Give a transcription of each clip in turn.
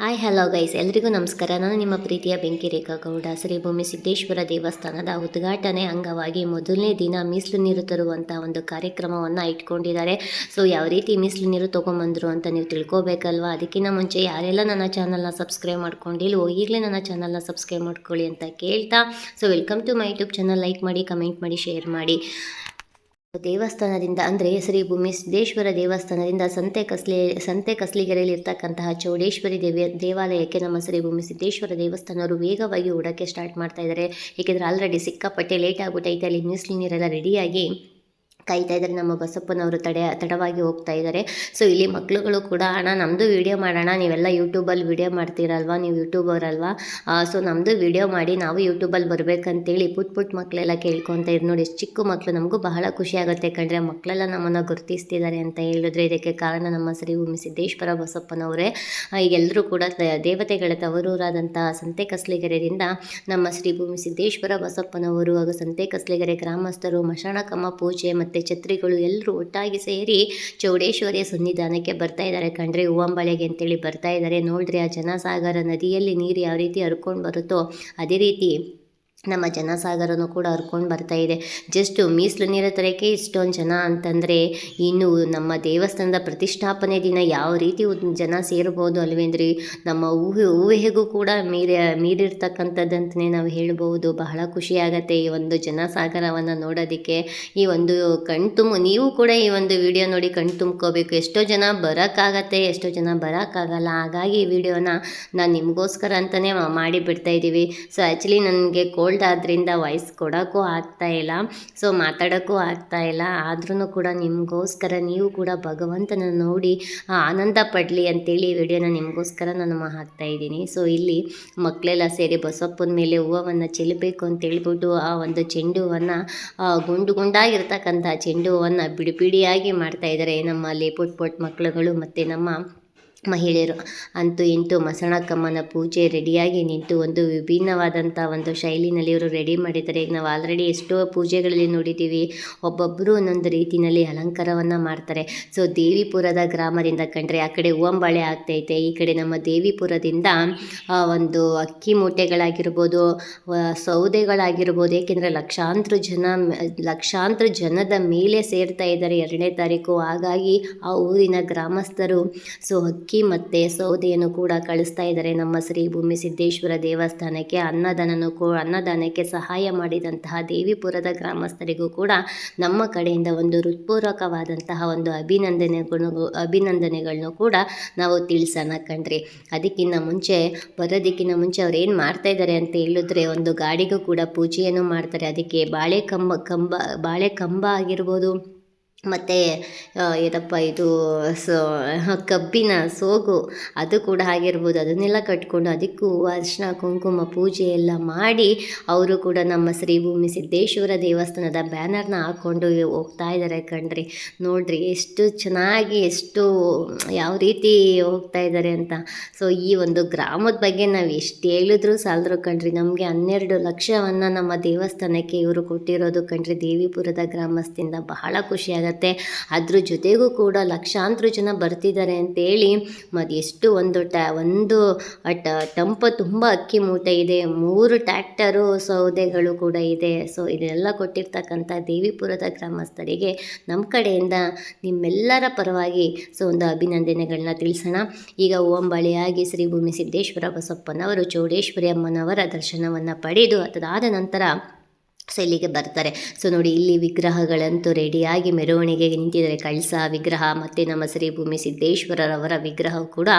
Hi hello guys ಎಲ್ರಿಗೂ ನಮಸ್ಕಾರ. ನಾನು ನಿಮ್ಮ ಪ್ರೀತಿಯ ಬೆಂಕಿ ರೇಖಾ ಗೌಡ ಶ್ರೀ ಭೂಮಿ ಸಿದ್ದೇಶ್ವರ ದೇವಸ್ಥಾನದ ಉದ್ಘಾಟನೆ ಅಂಗವಾಗಿ ಮೊದಲನೇ ದಿನ ಮೀಸಲು ನೀರು ತರುವಂಥ ಒಂದು ಕಾರ್ಯಕ್ರಮವನ್ನು ಇಟ್ಕೊಂಡಿದ್ದಾರೆ. ಸೊ ಯಾವ ರೀತಿ ಮೀಸಲು ನೀರು ತೊಗೊಂಬಂದರು ಅಂತ ನೀವು ತಿಳ್ಕೊಬೇಕಲ್ವಾ? ಅದಕ್ಕಿಂತ ಮುಂಚೆ ಯಾರೆಲ್ಲ ನನ್ನ ಚಾನಲ್ನ ಸಬ್ಸ್ಕ್ರೈಬ್ ಮಾಡ್ಕೊಂಡಿಲ್ವೋ ಈಗಲೇ ನನ್ನ ಚಾನಲ್ನ ಸಬ್ಸ್ಕ್ರೈಬ್ ಮಾಡ್ಕೊಳ್ಳಿ ಅಂತ ಕೇಳ್ತಾ. So welcome to my YouTube channel like ಮಾಡಿ ಕಮೆಂಟ್ ಮಾಡಿ ಶೇರ್ ಮಾಡಿ. ದೇವಸ್ಥಾನದಿಂದ, ಅಂದರೆ ಶ್ರೀ ಭೂಮಿ ಸಿದ್ದೇಶ್ವರ ದೇವಸ್ಥಾನದಿಂದ ಸಂತೆ ಕಸ್ಲಿ, ಸಂತೆ ಕಸ್ಲಿಗೆರೆಯಲ್ಲಿ ಇರ್ತಕ್ಕಂತಹ ಚೌಡೇಶ್ವರಿ ದೇವಿಯ ದೇವಾಲಯಕ್ಕೆ ನಮ್ಮ ಶ್ರೀ ಭೂಮಿ ಸಿದ್ದೇಶ್ವರ ದೇವಸ್ಥಾನವರು ವೇಗವಾಗಿ ಓಡೋಕ್ಕೆ ಸ್ಟಾರ್ಟ್ ಮಾಡ್ತಾ ಇದ್ದಾರೆ ಏಕೆಂದರೆ ಆಲ್ರೆಡಿ ಸಿಕ್ಕಾಪಟ್ಟೆ ಲೇಟ್ ಆಗ್ಬಿಟ್ಟೈತೆ ಅಲ್ಲಿ ಮೀಸಲು ನೀರೆಲ್ಲ ರೆಡಿಯಾಗಿ ಕಾಯ್ತಾ ಇದ್ದಾರೆ. ನಮ್ಮ ಬಸಪ್ಪನವರು ತಡೆ, ತಡವಾಗಿ ಹೋಗ್ತಾ ಇದ್ದಾರೆ. ಸೊ ಇಲ್ಲಿ ಮಕ್ಳುಗಳು ಕೂಡ, ಅಣ್ಣ ನಮ್ಮದು ವಿಡಿಯೋ ಮಾಡೋಣ. ನೀವೆಲ್ಲ ಯೂಟ್ಯೂಬಲ್ಲಿ ವಿಡಿಯೋ ಮಾಡ್ತೀರಲ್ವಾ? ನೀವು ಯೂಟ್ಯೂಬರ್ ಅಲ್ವಾ ಸೊ ನಮ್ಮದು ವಿಡಿಯೋ ಮಾಡಿ ನಾವು ಯೂಟ್ಯೂಬಲ್ಲಿ ಬರಬೇಕಂತೇಳಿ ಪುಟ್ ಪುಟ್ ಮಕ್ಕಳೆಲ್ಲ ಕೇಳ್ಕೊತ ಇದ್ರು. ನೋಡಿ, ಎಷ್ಟು ಚಿಕ್ಕ ಮಕ್ಕಳು ನಮಗೂ ಬಹಳ ಖುಷಿ ಆಗುತ್ತೆ ಕಂಡ್ರೆ ಮಕ್ಕಳೆಲ್ಲ ನಮ್ಮನ್ನು ಗುರುತಿಸ್ತಿದ್ದಾರೆ ಅಂತ ಹೇಳಿದ್ರೆ ಇದಕ್ಕೆ ಕಾರಣ ನಮ್ಮ ಶ್ರೀ ಭೂಮಿ ಸಿದ್ದೇಶ್ವರ ಬಸಪ್ಪನವರೇ. ಈಗೆಲ್ಲರೂ ಕೂಡ ದೇವತೆಗಳ ತವರೂರಾದಂಥ ಸಂತೆ ಕಸ್ಲಿಗೆರೆಯಿಂದ ನಮ್ಮ ಶ್ರೀ ಭೂಮಿ ಸಿದ್ದೇಶ್ವರ ಬಸಪ್ಪನವರು ಹಾಗೂ ಸಂತೆ ಕಸ್ಲಿಗೆರೆ ಗ್ರಾಮಸ್ಥರು ಮಶಾಣಕಮ್ಮ ಪೂಜೆ ಮತ್ತು ಛತ್ರಿಗಳು ಎಲ್ಲರೂ ಒಟ್ಟಾಗಿ ಸೇರಿ ಚೌಡೇಶ್ವರಿಯ ಸನ್ನಿಧಾನಕ್ಕೆ ಬರ್ತಾ ಇದ್ದಾರೆ. ಕಂಡ್ರೆ ಹೂವಂಬಳೆಗೆ ಅಂತೇಳಿ ಬರ್ತಾ ಇದ್ದಾರೆ. ನೋಡ್ರಿ, ಆ ಜನಸಾಗರ ನದಿಯಲ್ಲಿ ನೀರು ಯಾವ ರೀತಿ ಹರ್ಕೊಂಡು ಬರುತ್ತೋ, ಅದೇ ರೀತಿ ನಮ್ಮ ಜನಸಾಗರನೂ ಕೂಡ ಹರ್ಕೊಂಡು ಬರ್ತಾ ಇದೆ. ಜಸ್ಟು ಮೀಸಲು ನೀರು ತರಕ್ಕೆ ಇಷ್ಟೊಂದು ಜನ ಅಂತಂದರೆ ಇನ್ನು ನಮ್ಮ ದೇವಸ್ಥಾನದ ಪ್ರತಿಷ್ಠಾಪನೆ ದಿನ ಯಾವ ರೀತಿ ಜನ ಸೇರ್ಬೋದು ಅಲ್ವೇಂದ್ರಿ? ನಮ್ಮ ಊಹೆ, ಊಹೆಗೂ ಕೂಡ ಮೀರಿ ಮೀರಿರ್ತಕ್ಕಂಥದ್ದಂತಲೇ ನಾವು ಹೇಳ್ಬೋದು. ಬಹಳ ಖುಷಿಯಾಗತ್ತೆ ಈ ಒಂದು ಜನಸಾಗರವನ್ನು ನೋಡೋದಕ್ಕೆ. ಈ ಒಂದು ಕಣ್ತುಂಬ ನೀವು ಕೂಡ ಈ ಒಂದು ವಿಡಿಯೋ ನೋಡಿ ಕಣ್ ತುಂಬ್ಕೋಬೇಕು. ಎಷ್ಟೋ ಜನ ಬರೋಕ್ಕಾಗತ್ತೆ, ಎಷ್ಟೋ ಜನ ಬರೋಕ್ಕಾಗಲ್ಲ. ಹಾಗಾಗಿ ಈ ವಿಡಿಯೋನ ನಾನು ನಿಮಗೋಸ್ಕರ ಅಂತಲೇ ಮಾಡಿಬಿಡ್ತಾ ಇದ್ದೀವಿ ಸೊ ಆ್ಯಕ್ಚುಲಿ ನನಗೆ ಕೋಲ್ಡ್ ಆದ್ದರಿಂದ ವಾಯ್ಸ್ ಕೊಡೋಕ್ಕೂ ಆಗ್ತಾ ಇಲ್ಲ. ಸೊ ಮಾತಾಡೋಕ್ಕೂ ಆಗ್ತಾ ಇಲ್ಲ. ಆದ್ರೂ ಕೂಡ ನಿಮಗೋಸ್ಕರ ನೀವು ಕೂಡ ಭಗವಂತನ ನೋಡಿ ಆನಂದ ಪಡಲಿ ಅಂತೇಳಿ ವಿಡಿಯೋನ ನಿಮಗೋಸ್ಕರ ನಾನು ಹಾಕ್ತಾ ಇದ್ದೀನಿ. ಸೊ ಇಲ್ಲಿ ಮಕ್ಕಳೆಲ್ಲ ಸೇರಿ ಬಸಪ್ಪನ ಮೇಲೆ ಹೂವನ್ನು ಚೆಲ್ಲಬೇಕು ಅಂತ ಹೇಳ್ಬಿಟ್ಟು ಆ ಒಂದು ಚೆಂಡು ಹೂವನ್ನು ಗುಂಡು ಗುಂಡಾಗಿರ್ತಕ್ಕಂಥ ಚೆಂಡು ಹೂವನ್ನು ಬಿಡಿ ಬಿಡಿಯಾಗಿ ಮಾಡ್ತಾ ಇದ್ದಾರೆ. ಪುಟ್ ಪುಟ್ ಮಕ್ಕಳುಗಳು ಮತ್ತು ನಮ್ಮ ಮಹಿಳೆಯರು. ಅಂತೂ ಇಂತೂ ಮಸಣಕಮ್ಮನ ಪೂಜೆ ರೆಡಿಯಾಗಿ ನಿಂತು ಒಂದು ವಿಭಿನ್ನವಾದಂಥ ಒಂದು ಶೈಲಿನಲ್ಲಿ ಇವರು ರೆಡಿ ಮಾಡಿದ್ದಾರೆ. ಈಗ ನಾವು ಆಲ್ರೆಡಿ ಎಷ್ಟೋ ಪೂಜೆಗಳಲ್ಲಿ ನೋಡಿದ್ದೀವಿ. ಒಬ್ಬೊಬ್ಬರು ಒಂದೊಂದು ರೀತಿಯಲ್ಲಿ ಅಲಂಕಾರವನ್ನು ಮಾಡ್ತಾರೆ. ಸೊ, ದೇವಿಪುರದ ಗ್ರಾಮದಿಂದ ಕಂಡ್ರೆ ಆ ಕಡೆ ಹೂವಂಬಾಳೆ ಆಗ್ತೈತೆ, ಈ ಕಡೆ ನಮ್ಮ ದೇವಿಪುರದಿಂದ ಒಂದು ಅಕ್ಕಿ ಮೂಟೆಗಳಾಗಿರ್ಬೋದು ಸೌದೆಗಳಾಗಿರ್ಬೋದು, ಏಕೆಂದರೆ ಲಕ್ಷಾಂತರ ಜನ ಲಕ್ಷಾಂತರ ಜನದ ಮೇಲೆ ಸೇರ್ತಾ ಇದ್ದಾರೆ ಎರಡನೇ ತಾರೀಕು. ಹಾಗಾಗಿ ಆ ಊರಿನ ಗ್ರಾಮಸ್ಥರು, ಸೊ ಅಕ್ಕಿ ಮತ್ತೆ ಸೌದೆಯನ್ನು ಕೂಡ ಕಳಿಸ್ತಾ ಇದ್ದಾರೆ. ನಮ್ಮ ಶ್ರೀ ಭೂಮಿ ಸಿದ್ದೇಶ್ವರ ದೇವಸ್ಥಾನಕ್ಕೆ ಅನ್ನದಾನನು ಅನ್ನದಾನಕ್ಕೆ ಸಹಾಯ ಮಾಡಿದಂತಹ ದೇವಿಪುರದ ಗ್ರಾಮಸ್ಥರಿಗೂ ಕೂಡ ನಮ್ಮ ಕಡೆಯಿಂದ ಒಂದು ಹೃತ್ಪೂರ್ವಕವಾದಂತಹ ಒಂದು ಅಭಿನಂದನೆಗಳು, ಅಭಿನಂದನೆಗಳನ್ನು ಕೂಡ ನಾವು ತಿಳಿಸೋಣ ಕಣ್ರಿ. ಅದಕ್ಕಿಂತ ಮುಂಚೆ, ಬರೋದಕ್ಕಿಂತ ಮುಂಚೆ ಅವ್ರು ಏನು ಮಾಡ್ತಾ ಇದ್ದಾರೆ ಅಂತ ಹೇಳಿದ್ರೆ ಒಂದು ಗಾಡಿಗೂ ಕೂಡ ಪೂಜೆಯನ್ನು ಮಾಡ್ತಾರೆ. ಅದಕ್ಕೆ ಬಾಳೆ ಕಂಬ ಕಂಬ, ಬಾಳೆ ಕಂಬ ಆಗಿರ್ಬೋದು ಮತ್ತು ಏನಪ್ಪ ಇದು, ಸೊ ಕಬ್ಬಿನ, ಸೋಗು, ಅದು ಕೂಡ ಆಗಿರ್ಬೋದು. ಅದನ್ನೆಲ್ಲ ಕಟ್ಕೊಂಡು ಅದಕ್ಕೂ ಅರಿಶಿನ ಕುಂಕುಮ ಪೂಜೆ ಎಲ್ಲ ಮಾಡಿ ಅವರು ಕೂಡ ನಮ್ಮ ಶ್ರೀಭೂಮಿ ಸಿದ್ದೇಶ್ವರ ದೇವಸ್ಥಾನದ ಬ್ಯಾನರ್ನ ಹಾಕ್ಕೊಂಡು ಹೋಗ್ತಾ ಇದ್ದಾರೆ ಕಣ್ರಿ. ನೋಡ್ರಿ, ಎಷ್ಟು ಚೆನ್ನಾಗಿ, ಎಷ್ಟು, ಯಾವ ರೀತಿ ಹೋಗ್ತಾ ಇದ್ದಾರೆ ಅಂತ. ಸೊ ಈ ಒಂದು ಗ್ರಾಮದ ಬಗ್ಗೆ ನಾವು ಎಷ್ಟು ಹೇಳಿದ್ರು ಸಾಲದ್ರು ಕಣ್ರಿ. ನಮಗೆ ಹನ್ನೆರಡು ಲಕ್ಷವನ್ನು ನಮ್ಮ ದೇವಸ್ಥಾನಕ್ಕೆ ಇವರು ಕೊಟ್ಟಿರೋದು ಕಣ್ರಿ. ದೇವಿಪುರದ ಗ್ರಾಮಸ್ಥಿಂದ ಬಹಳ ಖುಷಿಯಾಗತ್ತೆ. ಅದ್ರ ಜೊತೆಗೂ ಕೂಡ ಲಕ್ಷಾಂತರ ಜನ ಬರ್ತಿದ್ದಾರೆ ಅಂತೇಳಿ ಮತ್ತು ಎಷ್ಟು ಒಂದು ಟ್ಯಾ ಒಂದು ಟ ಟಂಪ ತುಂಬ ಅಕ್ಕಿ ಮೂಟೆ ಇದೆ. ಮೂರು ಟ್ಯಾಕ್ಟರು ಸೌದೆಗಳು ಕೂಡ ಇದೆ. ಸೊ ಇದೆಲ್ಲ ಕೊಟ್ಟಿರ್ತಕ್ಕಂಥ ದೇವಿಪುರದ ಗ್ರಾಮಸ್ಥರಿಗೆ ನಮ್ಮ ಕಡೆಯಿಂದ ನಿಮ್ಮೆಲ್ಲರ ಪರವಾಗಿ ಸೊ, ಒಂದು ಅಭಿನಂದನೆಗಳನ್ನ ತಿಳಿಸೋಣ. ಈಗ ಓಂಬಳಿಯಾಗಿ ಶ್ರೀ ಭೂಮಿ ಸಿದ್ದೇಶ್ವರ ಬಸಪ್ಪನವರು, ಚೌಡೇಶ್ವರಿ ಅಮ್ಮನವರ ದರ್ಶನವನ್ನು ಪಡೆದು, ಅದಾದ ನಂತರ ಸೊ ಇಲ್ಲಿಗೆ ಬರ್ತಾರೆ. ಸೊ ನೋಡಿ, ಇಲ್ಲಿ ವಿಗ್ರಹಗಳಂತೂ ರೆಡಿಯಾಗಿ ಮೆರವಣಿಗೆಗೆ ನಿಂತಿದ್ದಾರೆ. ಕಳಸ ವಿಗ್ರಹ ಮತ್ತು ನಮ್ಮ ಶ್ರೀ ಭೂಮಿ ಸಿದ್ದೇಶ್ವರರವರ ವಿಗ್ರಹ ಕೂಡ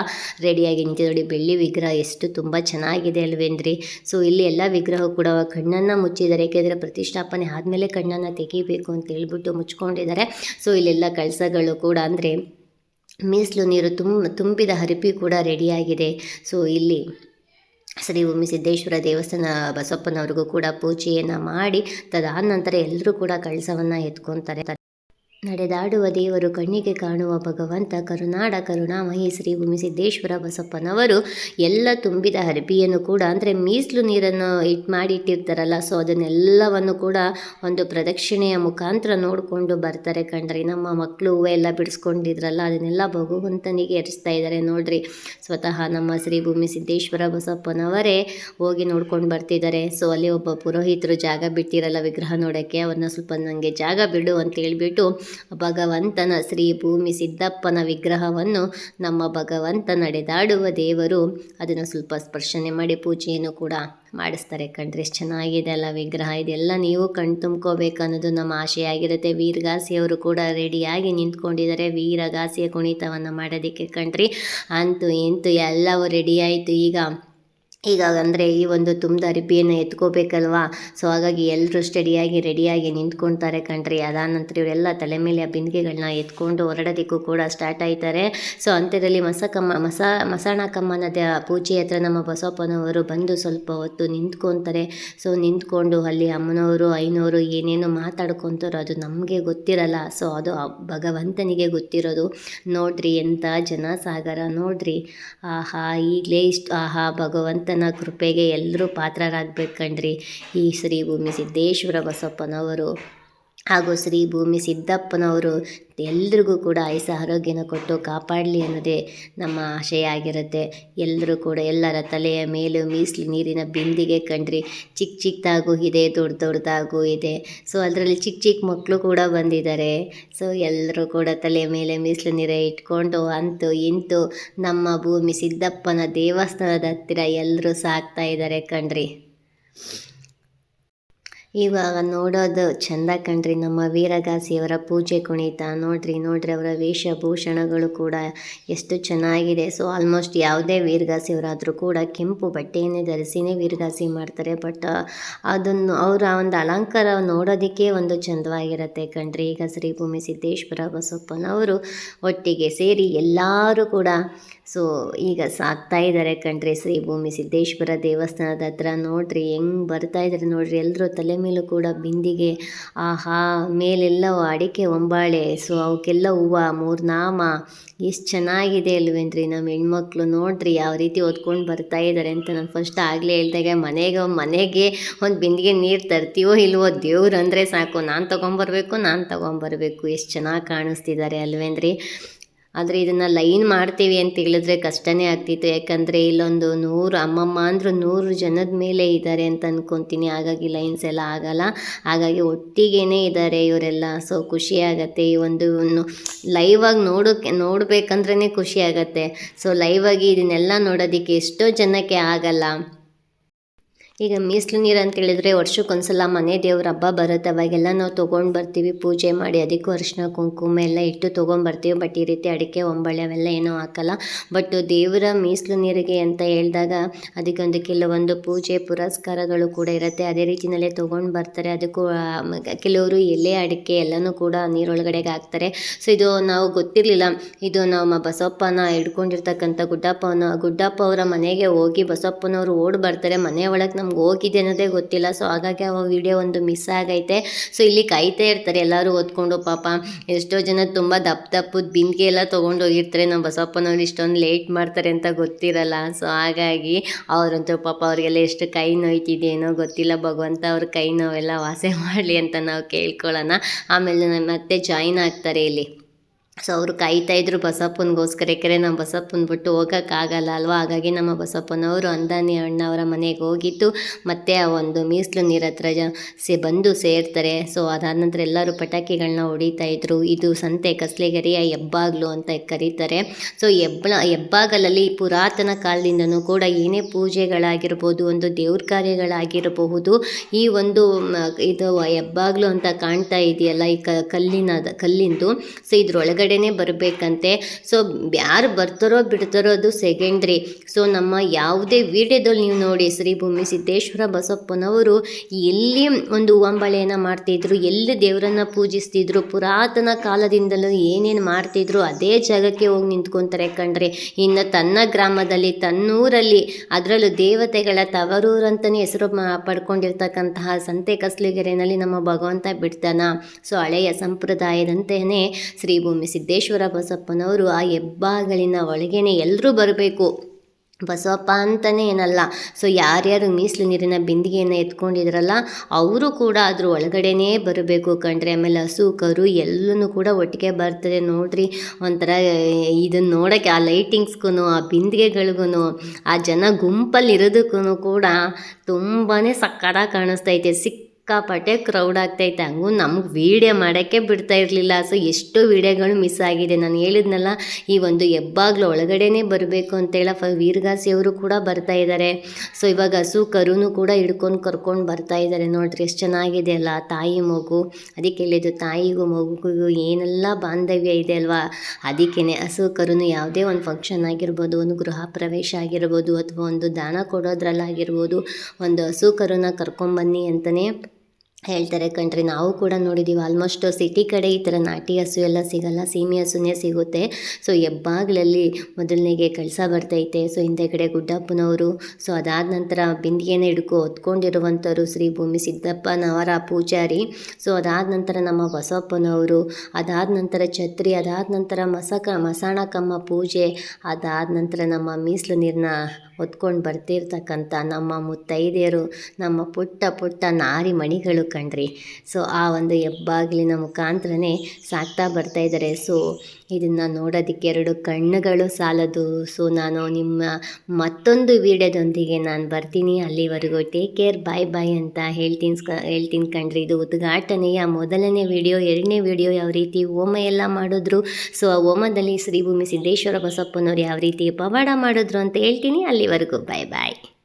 ರೆಡಿಯಾಗಿ ನಿಂತಿದೆ. ನೋಡಿ, ಬೆಳ್ಳಿ ವಿಗ್ರಹ ಎಷ್ಟು ತುಂಬ ಚೆನ್ನಾಗಿದೆ ಅಲ್ವೇಂದ್ರಿ ಸೊ ಇಲ್ಲಿ ಎಲ್ಲ ವಿಗ್ರಹ ಕೂಡ ಕಣ್ಣನ್ನು ಮುಚ್ಚಿದ್ದಾರೆ. ಏಕೆಂದರೆ ಪ್ರತಿಷ್ಠಾಪನೆ ಆದಮೇಲೆ ಕಣ್ಣನ್ನು ತೆಗಿಬೇಕು ಅಂತ ಹೇಳ್ಬಿಟ್ಟು ಮುಚ್ಕೊಂಡಿದ್ದಾರೆ. ಸೊ ಇಲ್ಲೆಲ್ಲ ಕಳಸಗಳು ಕೂಡ ಅಂದರೆ ಮೀಸಲು ನೀರು ತುಂಬ ತುಂಬಿದ ಹರಿಪಿ ಕೂಡ ರೆಡಿಯಾಗಿದೆ. ಸೊ ಇಲ್ಲಿ ಶ್ರೀ ಭೂಮಿ ಸಿದ್ದೇಶ್ವರ ದೇವಸ್ಥಾನ ಬಸಪ್ಪನವ್ರಿಗೂ ಕೂಡ ಪೂಜೆಯನ್ನು ಮಾಡಿ ತದಾದ ನಂತರ ಎಲ್ಲರೂ ಕೂಡ ಕಳಸವನ್ನು ಎತ್ಕೊತಾರೆ. ನಡೆದಾಡುವ ದೇವರು ಕಣ್ಣಿಗೆ ಕಾಣುವ ಭಗವಂತ, ಕರುನಾಡ ಕರುಣಾಮಹಿ ಶ್ರೀ ಭೂಮಿಸಿದ್ದೇಶ್ವರ ಬಸಪ್ಪನವರು ಎಲ್ಲ ತುಂಬಿದ ಅರಬಿಯನ್ನು ಕೂಡ, ಅಂದರೆ ಮೀಸಲು ನೀರನ್ನು ಇಟ್ ಮಾಡಿ ಇಟ್ಟಿರ್ತಾರಲ್ಲ ಸೊ ಅದನ್ನೆಲ್ಲವನ್ನು ಕೂಡ ಒಂದು ಪ್ರದಕ್ಷಿಣೆಯ ಮುಖಾಂತರ ನೋಡಿಕೊಂಡು ಬರ್ತಾರೆ ಕಂಡ್ರಿ ನಮ್ಮ ಮಕ್ಕಳು ಹೂವು ಎಲ್ಲ ಬಿಡಿಸ್ಕೊಂಡಿದ್ರಲ್ಲ, ಅದನ್ನೆಲ್ಲ ಭಗವಂತನಿಗೆ ಎರಿಸ್ತಾ ಇದ್ದಾರೆ ನೋಡ್ರಿ. ಸ್ವತಃ ನಮ್ಮ ಶ್ರೀ ಭೂಮಿಸಿದ್ದೇಶ್ವರ ಬಸಪ್ಪನವರೇ ಹೋಗಿ ನೋಡ್ಕೊಂಡು ಬರ್ತಿದ್ದಾರೆ ಸೊ ಅಲ್ಲಿ ಒಬ್ಬ ಪುರೋಹಿತರು ಜಾಗ ಬಿಟ್ಟಿರಲ್ಲ ವಿಗ್ರಹ ನೋಡೋಕ್ಕೆ ಅವ್ರನ್ನ ಸ್ವಲ್ಪ ನನಗೆ ಜಾಗ ಬಿಡು ಅಂತ ಹೇಳ್ಬಿಟ್ಟು ಭಗವಂತನ ಶ್ರೀ ಭೂಮಿ ಸಿದ್ದಪ್ಪನ ವಿಗ್ರಹವನ್ನು ನಮ್ಮ ಭಗವಂತ ನಡೆದಾಡುವ ದೇವರು. ಅದನ್ನು ಸ್ವಲ್ಪ ಸ್ಪರ್ಶನೆ ಮಾಡಿ ಪೂಜೆಯನ್ನು ಕೂಡ ಮಾಡಿಸ್ತಾರೆ ಕಣ್ರಿ. ಎಷ್ಟು ಚೆನ್ನಾಗಿದೆ ಅಲ್ಲ ವಿಗ್ರಹ. ಇದೆಲ್ಲ ನೀವು ಕಣ್ತುಂಬ್ಕೋಬೇಕು ಅನ್ನೋದು ನಮ್ಮ ಆಶೆಯಾಗಿರುತ್ತೆ ವೀರಗಾಸಿಯವರು ಕೂಡ ರೆಡಿಯಾಗಿ ನಿಂತ್ಕೊಂಡಿದ್ದಾರೆ. ವೀರಗಾಸಿಯ ಕುಣಿತವನ್ನು ಮಾಡೋದಕ್ಕೆ ಕಣ್ರಿ. ಅಂತೂ ಇಂತೂ ಎಲ್ಲವೂ ರೆಡಿಯಾಯಿತು ಈಗ ಈಗ ಅಂದರೆ ಈ ಒಂದು ತುಂಬಿದ ಅರಿಬಿಯನ್ನು ಎತ್ಕೋಬೇಕಲ್ವಾ? ಸೊ ಹಾಗಾಗಿ ಎಲ್ಲರೂ ಸ್ಟಡಿಯಾಗಿ ರೆಡಿಯಾಗಿ ನಿಂತ್ಕೊಳ್ತಾರೆ ಕಣ್ರಿ. ಅದಾದ ನಂತರ ಇವರೆಲ್ಲ ತಲೆ ಮೇಲೆ ಆ ಬಿಂದಿಗೆಗಳನ್ನ ಎತ್ಕೊಂಡು ಹೊರಡೋದಕ್ಕೂ ಕೂಡ ಸ್ಟಾರ್ಟ್ ಆಯ್ತಾರೆ. ಸೊ ಅಂತ್ಯದಲ್ಲಿ ಮಸಕಮ್ಮ, ಮಸ ಮಸಾಣ ಕಮ್ಮನದ ಪೂಜೆ ಹತ್ರ ನಮ್ಮ ಬಸಪ್ಪನವರು ಬಂದು ಸ್ವಲ್ಪ ಹೊತ್ತು ನಿಂತ್ಕೊತಾರೆ. ಸೊ ನಿಂತ್ಕೊಂಡು ಅಲ್ಲಿ ಅಮ್ಮನವರು ಐನವರು ಏನೇನು ಮಾತಾಡ್ಕೊತಾರೋ ಅದು ನಮಗೆ ಗೊತ್ತಿರಲ್ಲ. ಸೊ ಅದು ಭಗವಂತನಿಗೆ ಗೊತ್ತಿರೋದು. ನೋಡ್ರಿ ಎಂಥ ಜನಸಾಗರ ನೋಡ್ರಿ. ಆಹಾ, ಈಗಲೇ ಇಷ್ಟು, ಆಹಾ ಭಗವಂತನ ಕೃಪೆಗೆ ಎಲ್ಲರೂ ಪಾತ್ರರಾಗಬೇಕು ಕಣ್ರಿ ಈ ಶ್ರೀ ಭೂಮಿ ಸಿದ್ದೇಶ್ವರ ಬಸಪ್ಪನವರು. ಹಾಗೂ ಶ್ರೀ ಭೂಮಿ ಸಿದ್ದಪ್ಪನವರು ಎಲ್ರಿಗೂ ಕೂಡ ಐಸ ಆರೋಗ್ಯನ ಕೊಟ್ಟು ಕಾಪಾಡಲಿ ಅನ್ನೋದೇ ನಮ್ಮ ಆಶಯ ಆಗಿರುತ್ತೆ ಎಲ್ಲರೂ ಕೂಡ ಎಲ್ಲರ ತಲೆಯ ಮೇಲೂ ಮೀಸಲು ನೀರಿನ ಬಿಂದಿಗೆ ಕಂಡ್ರಿ. ಚಿಕ್ಕ ಚಿಕ್ಕದಾಗೂ ಇದೆ, ದೊಡ್ಡ ದೊಡ್ಡದಾಗೂ ಇದೆ. ಸೊ ಅದರಲ್ಲಿ ಚಿಕ್ಕ ಚಿಕ್ಕ ಮಕ್ಕಳು ಕೂಡ ಬಂದಿದ್ದಾರೆ. ಸೊ ಎಲ್ಲರೂ ಕೂಡ ತಲೆಯ ಮೇಲೆ ಮೀಸಲು ನೀರ ಇಟ್ಕೊಂಡು ಅಂತೂ ಇಂತೂ ನಮ್ಮ ಭೂಮಿ ಸಿದ್ದಪ್ಪನ ದೇವಸ್ಥಾನದ ಹತ್ತಿರ ಎಲ್ಲರೂ ಸಾಕ್ತಾ ಇದ್ದಾರೆ ಕಣ್ರಿ. ಇವಾಗ ನೋಡೋದು ಚಂದ ಕಣ್ರಿ. ನಮ್ಮ ವೀರಗಾಸಿಯವರ ಪೂಜೆ ಕುಣಿತ. ನೋಡ್ರಿ ನೋಡ್ರಿ ಅವರ ವೇಷಭೂಷಣಗಳು ಕೂಡ ಎಷ್ಟು ಚೆನ್ನಾಗಿದೆ. ಸೊ ಆಲ್ಮೋಸ್ಟ್ ಯಾವುದೇ ವೀರಗಾಸಿಯವರಾದರೂ ಕೂಡ ಕೆಂಪು ಬಟ್ಟೆಯನ್ನೇ ಧರಿಸಿನೇ ವೀರಗಾಸಿ ಮಾಡ್ತಾರೆ. ಬಟ್ ಅದನ್ನು ಅವರ ಒಂದು ಅಲಂಕಾರ ನೋಡೋದಕ್ಕೆ ಒಂದು ಚಂದವಾಗಿರುತ್ತೆ ಕಣ್ರಿ. ಈಗ ಶ್ರೀ ಭೂಮಿ ಸಿದ್ದೇಶ್ವರ ಬಸಪ್ಪನವರು ಒಟ್ಟಿಗೆ ಸೇರಿ ಎಲ್ಲರೂ ಕೂಡ ಸೊ ಈಗ ಸಾಕ್ತಾ ಇದ್ದಾರೆ ಕಣ್ರಿ. ಶ್ರೀ ಭೂಮಿ ಸಿದ್ದೇಶ್ವರ ದೇವಸ್ಥಾನದ ಹತ್ರ ನೋಡ್ರಿ, ಹೆಂಗೆ ಬರ್ತಾ ಇದ್ದಾರೆ ನೋಡ್ರಿ. ಎಲ್ಲರೂ ತಲೆ ಮೇಲೂ ಕೂಡ ಬಿಂದಿಗೆ, ಆಹಾ ಮೇಲೆಲ್ಲ ಅಡಿಕೆ ಒಂಬಾಳೆ. ಸೊ, ಅವಕ್ಕೆಲ್ಲ ಹೂವ, ಮೂರು ನಾಮ. ಎಷ್ಟು ಚೆನ್ನಾಗಿದೆ ಅಲ್ವೇನ್ರಿ? ನಮ್ಮ ಹೆಣ್ಮಕ್ಳು ನೋಡ್ರಿ, ಯಾವ ರೀತಿ ಓದ್ಕೊಂಡು ಬರ್ತಾ ಇದ್ದಾರೆ ಅಂತ ನಾನು ಫಸ್ಟ್ ಆಗಲೇ ಹೇಳ್ದಾಗೆ ಮನೆಗೆ ಮನೆಗೆ ಒಂದು ಬಿಂದಿಗೆ ನೀರು ತರ್ತೀವೋ ಇಲ್ವೋ ದೇವ್ರು ಅಂದರೆ ಸಾಕು. ನಾನು ತೊಗೊಂಬರ್ಬೇಕು ನಾನು ತೊಗೊಂಬರ್ಬೇಕು. ಎಷ್ಟು ಚೆನ್ನಾಗಿ ಕಾಣಿಸ್ತಿದ್ದಾರೆ ಅಲ್ವೇನ್ರಿ? ಆದರೆ ಇದನ್ನು ಲೈನ್ ಮಾಡ್ತೀವಿ ಅಂತ ಹೇಳಿದ್ರೆ ಕಷ್ಟನೇ ಆಗ್ತಿತ್ತು. ಯಾಕಂದರೆ ಇಲ್ಲೊಂದು ನೂರು ಅಮ್ಮಮ್ಮ ಅಂದರು ನೂರು ಜನದ ಮೇಲೆ ಇದ್ದಾರೆ ಅಂತ ಅಂದ್ಕೊತೀನಿ ಹಾಗಾಗಿ ಲೈನ್ಸ್ ಎಲ್ಲ ಆಗಲ್ಲ. ಹಾಗಾಗಿ ಒಟ್ಟಿಗೇ ಇದ್ದಾರೆ ಇವರೆಲ್ಲ. ಸೊ ಖುಷಿ ಆಗುತ್ತೆ. ಈ ಒಂದು ಲೈವಾಗಿ ನೋಡೋಕ್ಕೆ ನೋಡಬೇಕಂದ್ರೇ ಖುಷಿ ಸೊ ಲೈವಾಗಿ ಇದನ್ನೆಲ್ಲ ನೋಡೋದಕ್ಕೆ ಎಷ್ಟೋ ಜನಕ್ಕೆ ಆಗಲ್ಲ. ಈಗ ಮೀಸಲು ನೀರು ಅಂತ ಹೇಳಿದ್ರೆ ವರ್ಷಕ್ಕೊಂದ್ಸಲ ಮನೆ ದೇವ್ರ ಹಬ್ಬ ಬರುತ್ತೆ. ಅವಾಗೆಲ್ಲ ನಾವು ತೊಗೊಂಡು ಬರ್ತೀವಿ, ಪೂಜೆ ಮಾಡಿ. ಅದಕ್ಕೂ ಅರಿಶಿನ, ಕುಂಕುಮ ಎಲ್ಲ ಇಟ್ಟು ತೊಗೊಂಡ್ಬರ್ತೀವಿ ಬಟ್ ಈ ರೀತಿ ಅಡಿಕೆ, ಒಂಬಳೆ ಅವೆಲ್ಲ ಏನೂ ಹಾಕಲ್ಲ. ಬಟ್ ದೇವರ ಮೀಸಲು ನೀರಿಗೆ ಅಂತ ಹೇಳಿದಾಗ ಅದಕ್ಕೊಂದು ಕೆಲವೊಂದು ಪೂಜೆ ಪುರಸ್ಕಾರಗಳು ಕೂಡ ಇರುತ್ತೆ. ಅದೇ ರೀತಿಯಲ್ಲೇ ತೊಗೊಂಡು ಬರ್ತಾರೆ. ಅದಕ್ಕೂ ಕೆಲವರು ಎಲೆ, ಅಡಿಕೆ ಎಲ್ಲನೂ ಕೂಡ ನೀರೊಳಗಡೆಗೆ ಹಾಕ್ತಾರೆ. ಸೊ ಇದು ನಾವು ಗೊತ್ತಿರಲಿಲ್ಲ. ಇದು ನಮ್ಮ ಬಸಪ್ಪನ ಹಿಡ್ಕೊಂಡಿರ್ತಕ್ಕಂಥ ಗುಡ್ಡಪ್ಪನ, ಗುಡ್ಡಪ್ಪ ಅವರ ಮನೆಗೆ ಹೋಗಿ ಬಸಪ್ಪನವರು ಓಡ್ ಬರ್ತಾರೆ. ಮನೆ ಒಳಗೆ ನಮ್ಗೆ ಹೋಗಿದೆ ಅನ್ನೋದೇ ಗೊತ್ತಿಲ್ಲ. ಸೊ ಹಾಗಾಗಿ ಆ ವಿಡಿಯೋ ಒಂದು ಮಿಸ್ ಆಗೈತೆ. ಸೊ ಇಲ್ಲಿ ಕಾಯ್ತಾ ಇರ್ತಾರೆ ಎಲ್ಲರೂ ಓದ್ಕೊಂಡು, ಪಾಪ ಎಷ್ಟೋ ಜನ ತುಂಬ ದಪ್ಪ ದಪ್ಪದ ಬಿಂದಿಗೆ ಎಲ್ಲ ತೊಗೊಂಡು ಹೋಗಿರ್ತಾರೆ. ನಮ್ಮ ಬಸಪ್ಪನವ್ರು ಇಷ್ಟೊಂದು ಲೇಟ್ ಮಾಡ್ತಾರೆ ಅಂತ ಗೊತ್ತಿರಲ್ಲ. ಸೊ ಹಾಗಾಗಿ ಅವರಂತೂ ಪಾಪ ಅವರಿಗೆಲ್ಲ ಎಷ್ಟು ಕೈ ನೋಯ್ತಿದೆಯೇನೋ ಗೊತ್ತಿಲ್ಲ. ಭಗವಂತ ಅವ್ರ ಕೈ ನೋವೆಲ್ಲ ವಾಸೆ ಮಾಡಲಿ ಅಂತ ನಾವು ಕೇಳ್ಕೊಳ್ಳೋಣ. ಆಮೇಲೆ ಮತ್ತೆ ಜಾಯಿನ್ ಆಗ್ತಾರೆ ಇಲ್ಲಿ. ಸೊ ಅವರು ಕಾಯ್ತಾ ಇದ್ರು ಬಸಪ್ಪನಿಗೋಸ್ಕರ ಯಾಕೆ ನಮ್ಮ ಬಸಪ್ಪನ ಬಿಟ್ಟು ಹೋಗೋಕ್ಕಾಗಲ್ಲ ಅಲ್ವಾ? ಹಾಗಾಗಿ ನಮ್ಮ ಬಸಪ್ಪನವರು ಅಂದಾನಿ ಅಣ್ಣವರ ಮನೆಗೆ ಹೋಗಿದ್ದು, ಮತ್ತೆ ಆ ಒಂದು ಮೀಸಲು ನೀರ ಹತ್ರ ಬಂದು ಸೇರ್ತಾರೆ. ಸೊ ಅದಾದ ನಂತರ ಎಲ್ಲರೂ ಪಟಾಕಿಗಳನ್ನ ಹೊಡಿತಾ ಇದ್ರು. ಇದು ಸಂತೆ ಕಸ್ಲೆಗೆರೆಯ ಹೆಬ್ಬಾಗ್ಲು ಅಂತ ಕರೀತಾರೆ. ಸೊ ಹೆಬ್ಬ ಹೆಬ್ಬಾಗಲಲ್ಲಿ ಪುರಾತನ ಕಾಲದಿಂದನೂ ಕೂಡ ಏನೇ ಪೂಜೆಗಳಾಗಿರ್ಬೋದು, ಒಂದು ದೇವ್ರ ಕಾರ್ಯಗಳಾಗಿರಬಹುದು, ಈ ಒಂದು ಇದು ಹೆಬ್ಬಾಗ್ಲು ಅಂತ ಕಾಣ್ತಾ ಇದೆಯಲ್ಲ, ಈ ಕಲ್ಲಿನ ಕಲ್ಲಿಂದು. ಸೊ ಇದ್ರೊಳಗಡೆ ಒಳಗಡೆನೆ ಬರಬೇಕಂತೆ. ಸೊ ಯಾರು ಬರ್ತಾರೋ ಬಿಡ್ತಾರೋ ಅದು ಸೆಕೆಂಡ್ರಿ. ಸೊ ನಮ್ಮ ಯಾವುದೇ ವಿಡಿಯೋದಲ್ಲಿ ನೀವು ನೋಡಿ ಶ್ರೀ ಭೂಮಿ ಸಿದ್ದೇಶ್ವರ ಬಸಪ್ಪನವರು ಎಲ್ಲಿ ಒಂದು ಹೂವಂಬಳೆಯನ್ನು ಮಾಡ್ತಿದ್ರು, ಎಲ್ಲಿ ದೇವರನ್ನ ಪೂಜಿಸ್ತಿದ್ರು, ಪುರಾತನ ಕಾಲದಿಂದಲೂ ಏನೇನು ಮಾಡ್ತಿದ್ರು ಅದೇ ಜಾಗಕ್ಕೆ ಹೋಗಿ ನಿಂತ್ಕೊತಾರೆ ಕಣ್ರಿ. ಇನ್ನು ತನ್ನ ಗ್ರಾಮದಲ್ಲಿ, ತನ್ನೂರಲ್ಲಿ ಅದರಲ್ಲೂ ದೇವತೆಗಳ ತವರೂರಂತಲೇ ಹೆಸರು ಪಡ್ಕೊಂಡಿರ್ತಕ್ಕಂತಹ ಸಂತೆ ಕಸ್ಲಿಗೆರೆನಲ್ಲಿ ನಮ್ಮ ಭಗವಂತ ಬಿಡ್ತಾನ. ಸೊ ಹಳೆಯ ಸಂಪ್ರದಾಯದಂತೆಯೇ ಶ್ರೀ ಭೂಮಿ ಸಿದ್ದೇಶ್ವರ ಬಸಪ್ಪನವರು ಆ ಹೆಬ್ಬಾಗಲಿನ ಒಳಗೇನೆ ಎಲ್ಲರೂ ಬರಬೇಕು. ಬಸವಪ್ಪ ಅಂತಲೇ ಏನಲ್ಲ. ಸೊ ಯಾರ್ಯಾರು ಮೀಸಲು ನೀರಿನ ಬಿಂದಿಗೆಯನ್ನು ಎತ್ಕೊಂಡಿದ್ರಲ್ಲ, ಅವರು ಕೂಡ ಅದ್ರ ಒಳಗಡೆನೇ ಬರಬೇಕು ಕಂಡ್ರೆ ಆಮೇಲೆ ಹಸು, ಕರು ಎಲ್ಲನೂ ಕೂಡ ಒಟ್ಟಿಗೆ ಬರ್ತದೆ ನೋಡ್ರಿ. ಒಂಥರ ಇದನ್ನು ನೋಡೋಕ್ಕೆ, ಆ ಲೈಟಿಂಗ್ಸ್ಗೂ ಆ ಬಿಂದಿಗೆಗಳಿಗೂ ಆ ಜನ ಗುಂಪಲ್ಲಿ ಇರೋದಕ್ಕೂ ಕೂಡ ತುಂಬಾ ಸಕ್ಕಡ ಕಾಣಿಸ್ತೈತೆ. ಸಿಕ್ ಸಿಕ್ಕಾಪಟ್ಟೆ ಕ್ರೌಡ್ ಆಗ್ತೈತೆ. ಹಂಗೂ ನಮ್ಗೆ ವೀಡಿಯೋ ಮಾಡೋಕ್ಕೆ ಬಿಡ್ತಾ ಇರಲಿಲ್ಲ. ಸೊ ಎಷ್ಟು ವೀಡಿಯೋಗಳು ಮಿಸ್ ಆಗಿದೆ. ನಾನು ಹೇಳಿದ್ನಲ್ಲ, ಈ ಒಂದು ಹೆಬ್ಬಾಗ್ಲು ಒಳಗಡೆನೇ ಬರಬೇಕು ಅಂತೇಳ ಫ ವೀರಗಾಸಿಯವರು ಕೂಡ ಬರ್ತಾ ಇದ್ದಾರೆ ಸೊ ಇವಾಗ ಹಸು ಕರುನು ಕೂಡ ಹಿಡ್ಕೊಂಡು ಕರ್ಕೊಂಡು ಬರ್ತಾ ಇದ್ದಾರೆ ನೋಡ್ರಿ. ಎಷ್ಟು ಚೆನ್ನಾಗಿದೆ ಅಲ್ಲ, ತಾಯಿ ಮಗು. ಅದಕ್ಕೆ ಹೇಳಿದ್ದು ತಾಯಿಗೂ ಮಗುಗೂ ಏನೆಲ್ಲ ಬಾಂಧವ್ಯ ಇದೆ ಅಲ್ವಾ? ಅದಕ್ಕೇ ಹಸು ಕರುನು ಯಾವುದೇ ಒಂದು ಫಂಕ್ಷನ್ ಆಗಿರ್ಬೋದು, ಒಂದು ಗೃಹ ಪ್ರವೇಶ ಆಗಿರ್ಬೋದು, ಅಥವಾ ಒಂದು ದಾನ ಕೊಡೋದ್ರಲ್ಲಾಗಿರ್ಬೋದು, ಒಂದು ಹಸು ಕರುನ ಕರ್ಕೊಂಬನ್ನಿ ಅಂತಲೇ ಹೇಳ್ತಾರೆ, ಕಣ್ರಿ, ನಾವು ಕೂಡ ನೋಡಿದ್ದೀವಿ ಆಲ್ಮೋಸ್ಟ್ ಸಿಟಿ ಕಡೆ ಈ ಥರ ನಾಟಿ ಹಸು ಎಲ್ಲ ಸಿಗಲ್ಲ, ಸೀಮೆ ಹಸುನೇ ಸಿಗುತ್ತೆ. ಸೊ ಹೆಬ್ಬಾಗ್ಲಲ್ಲಿ ಮೊದಲನೇಗೆ ಕಳಸ ಬರ್ತೈತೆ. ಸೊ ಹಿಂದೆ ಕಡೆ ಗುಡ್ಡಪ್ಪನವರು. ಸೊ ಅದಾದ ನಂತರ ಬಿಂದಿಗೆನ ಹಿಡ್ಕೊ ಹೊತ್ಕೊಂಡಿರುವಂಥವ್ರು ಶ್ರೀ ಭೂಮಿ ಸಿದ್ದಪ್ಪನವರ ಪೂಜಾರಿ. ಸೊ ಅದಾದ ನಂತರ ನಮ್ಮ ಬಸವಪ್ಪನವರು. ಅದಾದ ನಂತರ ಛತ್ರಿ, ಅದಾದ ನಂತರ ಮಸಕ ಮಸಾಣಕಮ್ಮ ಪೂಜೆ. ಅದಾದ ನಂತರ ನಮ್ಮ ಮೀಸಲು ನೀರನ್ನ ಹೊತ್ಕೊಂಡು ಬರ್ತಿರ್ತಕ್ಕಂಥ ನಮ್ಮ ಮುತ್ತೈದೆಯರು, ನಮ್ಮ ಪುಟ್ಟ ಪುಟ್ಟ ನಾರಿ ಮಣಿಗಳು. ಕಣ್ರಿ. ಸೊ ಆ ಒಂದು ಹೆಬ್ಬಾಗಿಲಿನ ಮುಖಾಂತರನೇ ಸಾಕ್ತಾ ಬರ್ತಾ ಇದ್ದಾರೆ. ಸೊ ಇದನ್ನು ನೋಡೋದಕ್ಕೆ ಎರಡು ಕಣ್ಣುಗಳು ಸಾಲದು. ಸೊ ನಾನು ನಿಮ್ಮ ಮತ್ತೊಂದು ವಿಡಿಯೋದೊಂದಿಗೆ ನಾನು ಬರ್ತೀನಿ. ಅಲ್ಲಿವರೆಗೂ ಟೇಕ್ ಕೇರ್ ಬಾಯ್ ಬಾಯ್ ಅಂತ ಹೇಳ್ತೀನಿ ಹೇಳ್ತೀನಿ ಕಣ್ರಿ. ಇದು ಉದ್ಘಾಟನೆಯ ಮೊದಲನೇ ವಿಡಿಯೋ, ಎರಡನೇ ವಿಡಿಯೋ ಯಾವ ರೀತಿ ಹೋಮ ಎಲ್ಲ ಮಾಡಿದ್ರು. ಸೊ ಆ ಹೋಮದಲ್ಲಿ ಶ್ರೀ ಭೂಮಿ ಸಿದ್ದೇಶ್ವರ ಬಸಪ್ಪನವ್ರು ಯಾವ ರೀತಿ ಪವಾಡ ಮಾಡಿದ್ರು ಅಂತ ಹೇಳ್ತೀನಿ. ಅಲ್ಲಿವರೆಗೂ ಬಾಯ್ ಬಾಯ್